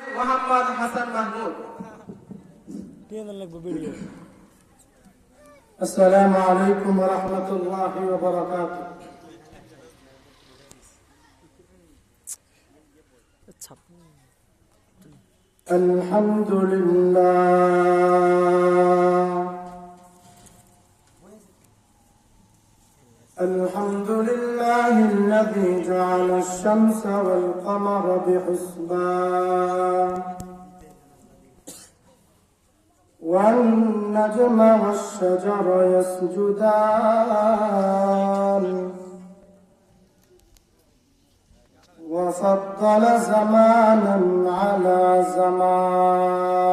محمد حسن محمود. السلام عليكم ورحمة الله وبركاته. الحمد لله الشمس والقمر بحسبان والنجم والشجر يسجدان. وفضل زمانا على زمان.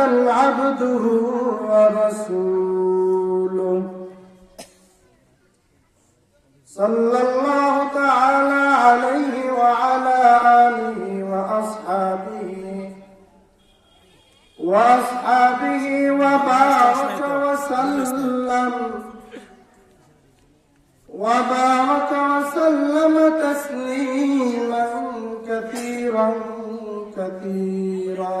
محمدا عبده ورسوله. صلى الله تعالى عليه وعلى آله وأصحابه وأصحابه وبارك وسلم وبارك وسلم تسليما كثيرا كثيرا.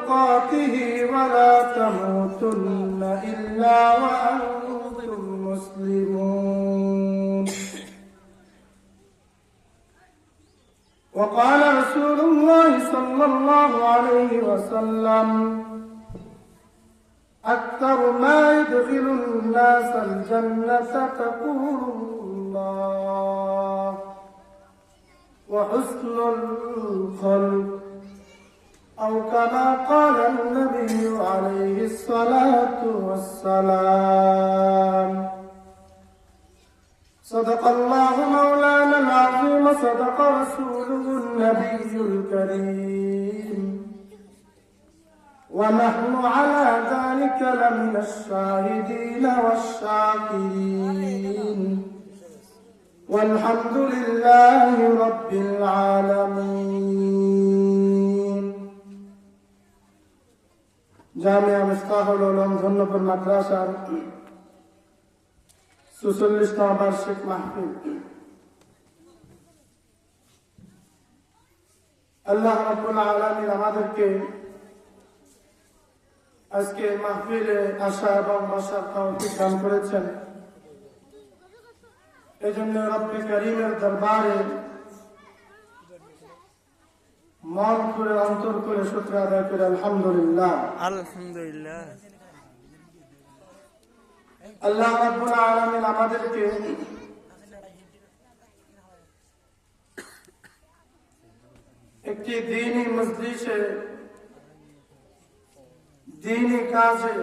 تقاته ولا تموتن إلا وأنتم مسلمون وقال رسول الله صلى الله عليه وسلم أكثر ما يدخل الناس الجنة تقول الله وحسن الخلق أو كما قال النبي عليه الصلاة والسلام. صدق الله مولانا العظيم صدق رسوله النبي الكريم. ونحن على ذلك لمن الشاهدين والشاكرين. والحمد لله رب العالمين. জামিয়া মিফতাহুল উলুম ধন্যপুর মাদ্রাসার সুচল্লিশতম বার্ষিক মাহফিল। আল্লাহ রাব্বুল আলামিন আমাদেরকে আজকে মাহফিলে আসা এবং বসার তৌফিক দান করেছেন। এই জন্য রব্বে করিমের দরবারে মন করে অন্তর করে সূত্র আদায় করে আলহামদুলিল্লাহ। আলহামদুলিল্লাহ। আল্লাহ রাব্বুল আলামিন আমাদেরকে একটি দিনই মজলিসে দিনই কাজে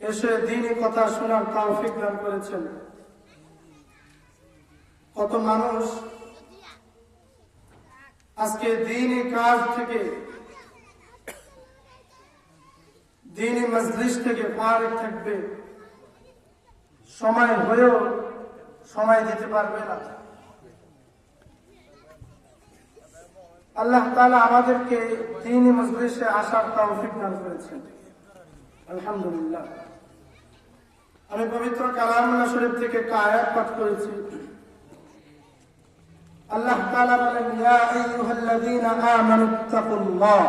এসে দিনই কথা শোনার তৌফিক দান করেছেন। কত মানুষ আজকে দিনই কাজ থেকে দিনই মজলিস থেকে ফারিক থাকবে। সময় হয়েও সময় দিতে পারবে না। আল্লাহ তাআলা আমাদেরকে দিনই মজলিসে আসার তৌফিক দান করেছেন। আলহামদুলিল্লাহ। আমি পবিত্র কালামুল্লাহ শরীফ থেকে একটা আয়াত পাঠ করেছি। আল্লাহ তাআলা বলেন ইয়া আইয়ুহাল্লাযীনা আমানুত্তাকুল্লাহ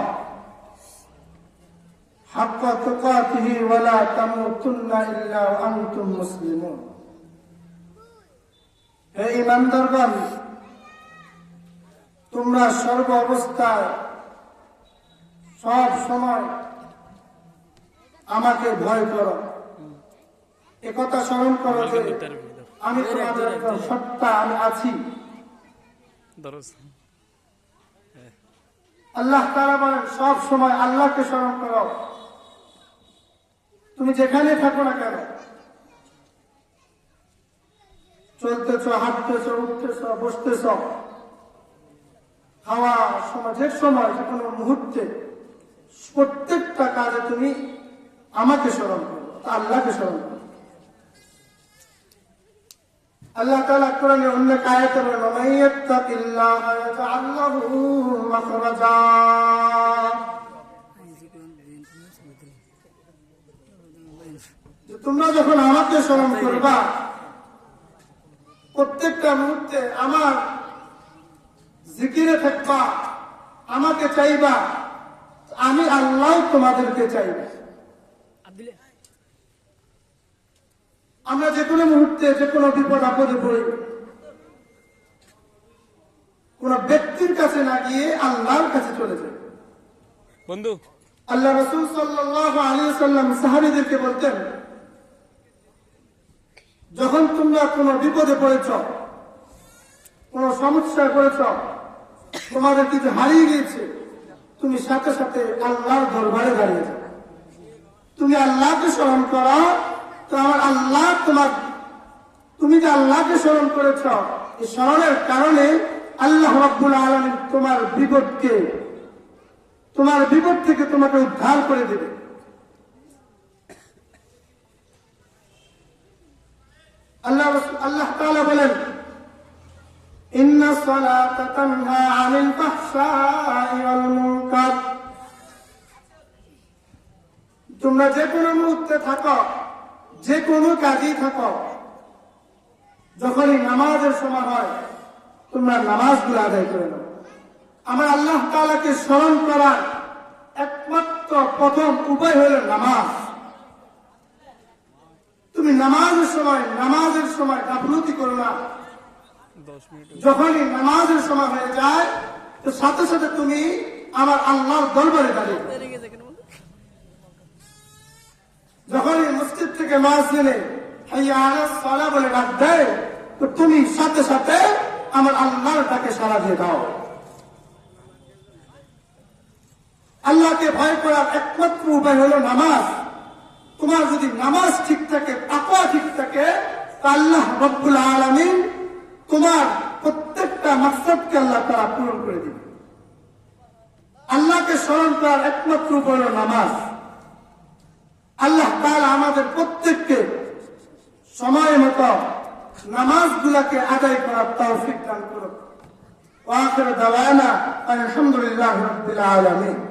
حق تقاته ولا تموتن إلا وأنتم مسلمون হে ইমানদারগণ তোমরা সর্ব অবস্থায় সব সময় আমাকে ভয় করো একথা স্মরণ করো যে আমি তোমাদের একটা সত্তা আমি আছি আল্লাহ তারা বলেন, সব সময় আল্লাহকে স্মরণ করো। তুমি যেখানে থাকো না কেন, চলতেছ, হাঁটতেছ, উঠতেছ, বসতেছ খাওয়া সময়, যে সময়, যে কোনো মুহূর্তে, প্রত্যেকটা কাজে তুমি আমাকে স্মরণ করো, আল্লাহকে স্মরণ করো। আল্লাহ তাআলা কোরআনে অন্য আয়াতে তোমরা যখন আমাকে স্মরণ করবা, প্রত্যেকটা মুহূর্তে আমার জিকিরে থাকবা, আমাকে চাইবা, আমি আল্লাহ তোমাদেরকে চাইবা। আমরা যে কোনো মুহূর্তে যে কোনো বিপদ আপদে পড়ি। কোন ব্যক্তির কাছে না গিয়ে আল্লাহর কাছে চলে যাই। বন্ধু। আল্লাহ রসুল সাল্লাহ আলী সাল্লাম সাহাবিদেরকে বলতেন যখন তোমরা কোনো বিপদে পড়েছ কোন সমস্যায় পড়েছ তোমাদের কিছু হারিয়ে গিয়েছে তুমি সাথে সাথে আল্লাহর দরবারে দাঁড়িয়ে যাও। তুমি আল্লাহকে স্মরণ করো তো আমার আল্লাহ তোমার, তুমি যে আল্লাহকে স্মরণ করেছ, এই স্মরণের কারণে আল্লাহ রব্বুল আলমী তোমার বিপদকে, তোমার বিপদ থেকে তোমাকে উদ্ধার করে দেবে। আল্লাহ আল্লাহ বলেন তোমরা যে কোনো মুহূর্তে থাকো যে কোনো কাজেই থাকো। যখনই নামাজের সময় হয় তোমরা নামাজগুলো আদায় করে নাও। আমার আল্লাহ তাআলাকে স্মরণ করার একমাত্র প্রথম উপায় হল নামাজ। তুমি নামাজের সময় নামাজের সময় গাফলতি করো না। যখনই নামাজের সময় হয়ে যায় তো সাথে সাথে তুমি আমার আল্লাহর দরবারে দাঁড়িয়ে যাও। যখনই মসজিদ থেকে মাছ দিলে সালা বলে ডাক দেয়, তো তুমি সাথে সাথে আমার আল্লাহর ডাকে সারা দিয়ে দাও। আল্লাহকে ভয় করার একমাত্র উপায় হলো নামাজ। তোমার যদি নামাজ ঠিক থাকে, তাকওয়া ঠিক থাকে আল্লাহ রব্বুল আলমিন তোমার প্রত্যেকটা মাকসাদকে আল্লাহ তারা পূরণ করে দিবে আল্লাহকে স্মরণ করার একমাত্র উপায় হলো নামাজ। আল্লাহ আমাদের প্রত্যেককে সময় মতো নামাজ গুলাকে আদায় করার তৌফিক দান করুক। ওয়াখির দাওয়ানা আলহামদুলিল্লাহ আলামিন।